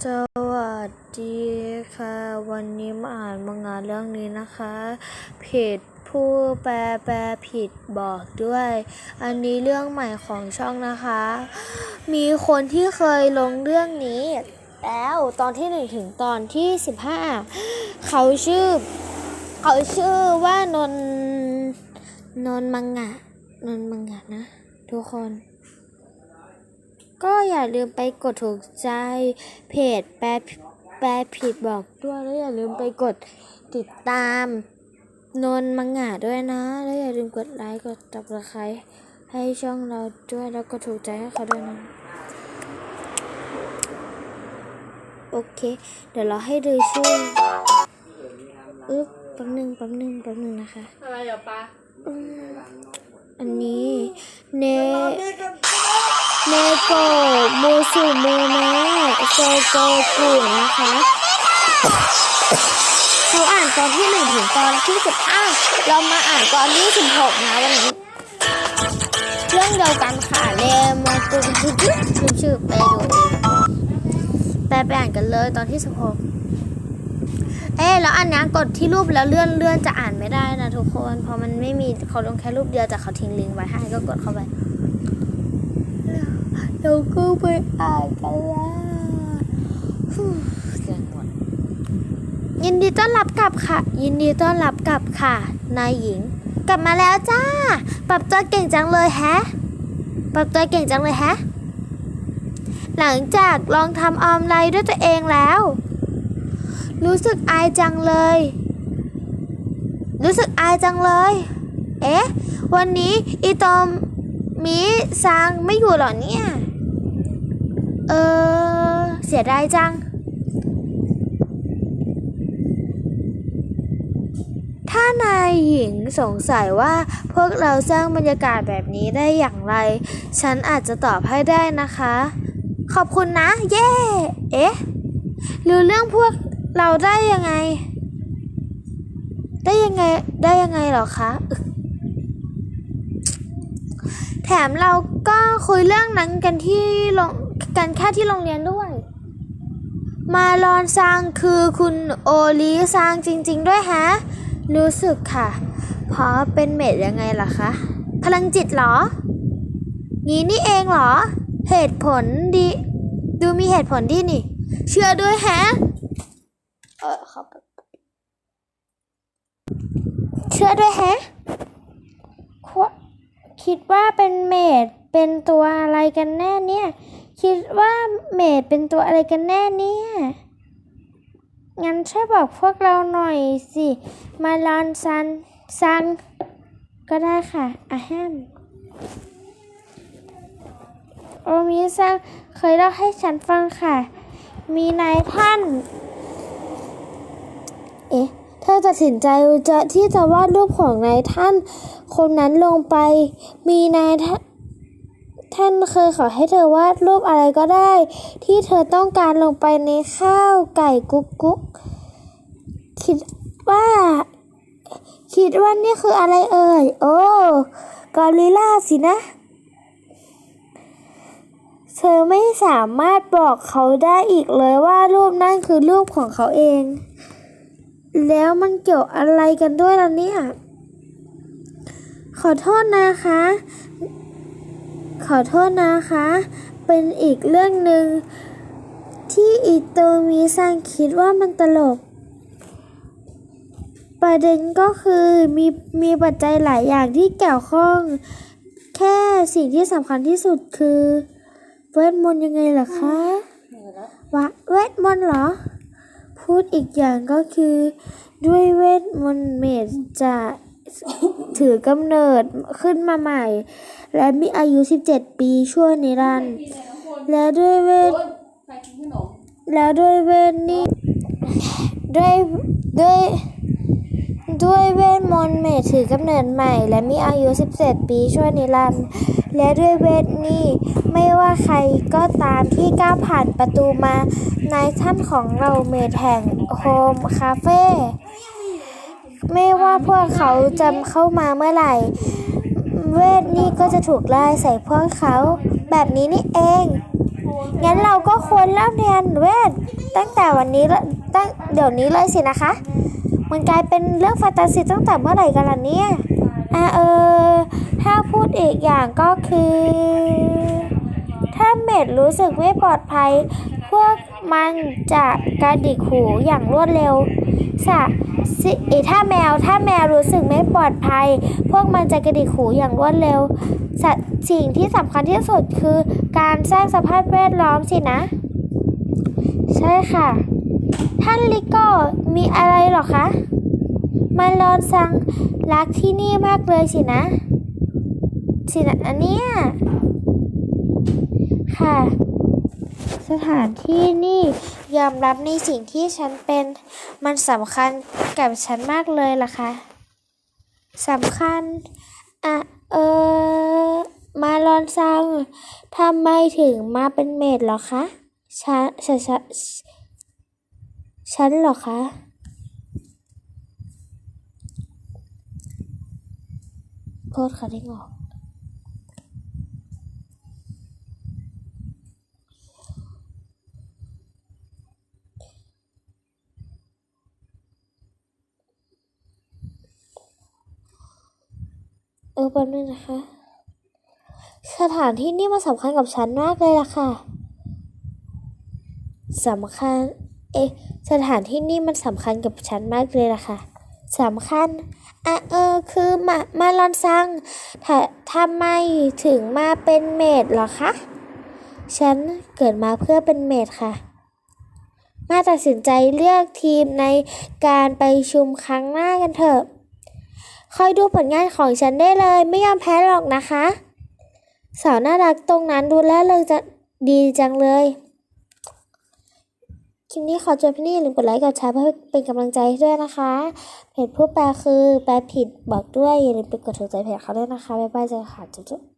สวัสดีค่ะ วันนี้มาอ่านมังงะเรื่องนี้นะคะ ผิดผู้แปลแปลผิดบอกด้วย อันนี้เรื่องใหม่ของช่องนะคะ มีคนที่เคยลงเรื่องนี้ แล้วตอนที่หนึ่งถึงตอนที่สิบห้าเขาชื่อ เขาชื่อว่านนนนมังงะนนมังงะนะ ทุกคน ก็อย่าลืมไปกดถูกใจเพจแปลแปลผิดบอกด้วยแล้วอย่าลืมไปกดติดตามนนมังงะด้วยนะ แล้วอย่าลืมกดไลค์กดตับสไครให้ช่องเราด้วยแล้วก็ถูกใจให้เขาด้วยนะโอเค เดี๋ยวเราให้ดูชื่ออึ๊บแป๊บหนึงแป๊บหนึงแป๊บหนึงนะคะ อะไรอะปะนนี้เน เนโกะมูสุมูแมะโซโกกุนะคะเขาอ่านตอนที่หนึ่งถึงตอนที่สิบห้าเรามาอ่านตอนที่สิบหกนะวันนี้เรื่องเดียวกันค่ะเลมอตุจุจุชื่อชื่อไปดูเองแปลไปอ่านกันเลยตอนที่สิบหกเอ๊แล้วอันนี้กดที่รูปแล้วเลื่อนเลื่อนจะอ่านไม่ได้นะทุกคน เพราะมันไม่มีเขาลงแค่รูปเดียวแต่เขาทิ้งลิงก์ไว้ให้ก็กดเข้าไป เราก็ไปอ่านกันแล้วเสียงหมดยินดีต้อนรับกลับค่ะ ยินดีต้อนรับกลับค่ะ นายหญิง กลับมาแล้วจ้า ปรับตัวเก่งจังเลยแฮะ ปรับตัวเก่งจังเลยแฮะ หลังจากลองทำออมไลน์ด้วยตัวเองแล้ว รู้สึกอายจังเลย รู้สึกอายจังเลย เอ๊ะ วันนี้อีตอมมีซางไม่อยู่หรอเนี่ย ออ เสียดายจัง ถ้านายหญิงสงสัยว่าพวกเราสร้างบรรยากาศแบบนี้ได้อย่างไร ฉันอาจจะตอบให้ได้นะคะ ขอบคุณนะ เย้เอ๊ะรู้เรื่องพวกเราได้ยังไง ได้ยังไง ได้ยังไงหรอคะ ถมเราก็คุยเรื่องนั้นกันที่โรงกันแค่ที่โรงเรียนด้วย มาลอนซางคือคุณโอลีซางจริง ๆ ด้วยฮะ รู้สึกค่ะ เพราะเป็นเมดยังไงล่ะคะ พลังจิตเหรอ งี้นี่เองเหรอ เหตุผลดี ดูมีเหตุผลดีนี่ เชื่อด้วยแฮะ เออครับเชื่อด้วยแฮะคว คิดว่าเป็นเมดเป็นตัวอะไรกันแน่เนี่ย คิดว่าเมดเป็นตัวอะไรกันแน่เนี่ย งั้นช่วยบอกพวกเราหน่อยสิ มาลอนซันซันก็ได้ค่ะอาแฮมโอมิซังเคยเล่าให้ฉันฟังค่ะ มีนายท่าน เอ๊ะ เธอตัดสินใจจะที่จะวาดรูปของนายท่านคนนั้นลงไป มีนายท่านเคยขอให้เธอวาดรูปอะไรก็ได้ ที่เธอต้องการลงไปในข้าวไก่กุ๊กกุ๊กคิดว่า คิดว่านี่คืออะไรเอ่ย โอ้กอริลลาสินะ เธอไม่สามารถบอกเขาได้อีกเลยว่ารูปนั่นคือรูปของเขาเอง แล้วมันเกี่ยวอะไรกันด้วยล่ะเนี่ย ขอโทษนะคะ ขอโทษนะคะ เป็นอีกเรื่องหนึ่งที่อิโตมิซังคิดว่ามันตลก ประเด็นก็คือมีมีปัจจัยหลายอย่างที่เกี่ยวข้อง แค่สิ่งที่สำคัญที่สุดคือเวทมนต์ยังไงล่ะคะวะเวทมนต์เหรอ พูดอีกอย่างก็คือ ด้วยเวทมนต์เมดจะถือกำเนิดขึ้นมาใหม่ และมีอายุ 17 ปีชั่วนิรันดร์แล้วด้วยเวทแล้วด้วยเวทนี้ด้วยด้วย ด้วยเวทมนต์เมดถือกำเนิดใหม่ และมีอายุ 17 ปีชั่วนิรันดร์และด้วยเวทนี้ไม่ว่าใครก็ตามที่ก้าวผ่านประตูมาในท่านของเราเมดแห่งโฮมคาเฟ่ไม่ว่าพวกเขาจะเข้ามาเมื่อไหร่ เวทนี้ก็จะถูกไล่ใส่พวกเขาแบบนี้นี่เอง งั้นเราก็ควรเริ่มเรียนเวทตั้งแต่วันนี้ตั้งเดี๋ยวนี้เลยสินะคะ มันกลายเป็นเรื่องแฟนตาซีตั้งแต่เมื่อไหร่กันล่ะเนี่ยอ่าเออ ถ้าพูดอีกอย่างก็คือ ถ้าเม็ดรู้สึกไม่ปลอดภัย พวกมันจะกระดิกหูอย่างรวดเร็วสะสิถ้าแมวถ้าแมวรู้สึกไม่ปลอดภัย พวกมันจะกระดิกหูอย่างรวดเร็วสสิ่งที่สำคัญที่สุดคือการสร้างสภาพแวดล้อมสินะ ใช่ค่ะ ท่านลิโก้มีอะไรหรอคะมาลอนซังรักที่นี่มากเลยสินะ สินะอันเนี้ยค่ะ สถานที่นี่ยอมรับในสิ่งที่ฉันเป็น มันสำคัญกับฉันมากเลยล่ะค่ะสำคัญ อะ เออ มาลอนซังทำไมถึงมาเป็นเมดหรอคะ ฉันฉัน ฉันเหรอคะ โทษค่ะที่งอกเออแป๊บนึงนะคะ สถานที่นี่มันสำคัญกับฉันมากเลยล่ะค่ะสำคัญ เอ๊ะ สถานที่นี่มันสำคัญกับฉันมากเลยล่ะค่ะสำคัญอะเออ คือมามาลอนซังททำไมถึงมาเป็นเมดเหรอคะ ฉันเกิดมาเพื่อเป็นเมดค่ะ มาตัดสินใจเลือกทีมในการไปชุมครั้งหน้ากันเถอะ คอยดูผลงานของฉันได้เลย ไม่ยอมแพ้หรอกนะคะ สาวน่ารักตรงนั้นดูแลเลยจะดีจังเลย คลิปนี้ขอจบที่นี่อย่าลืมกดไลค์กดแชร์เพื่อเป็นกำลังใจให้ด้วยนะคะ เพจผู้แปลคือแปลผิดบอกด้วยอย่าลืมไปกดถูกใจเพจเขาด้วยนะคะ บ๊ายบายเจอกันค่ะจุ๊บ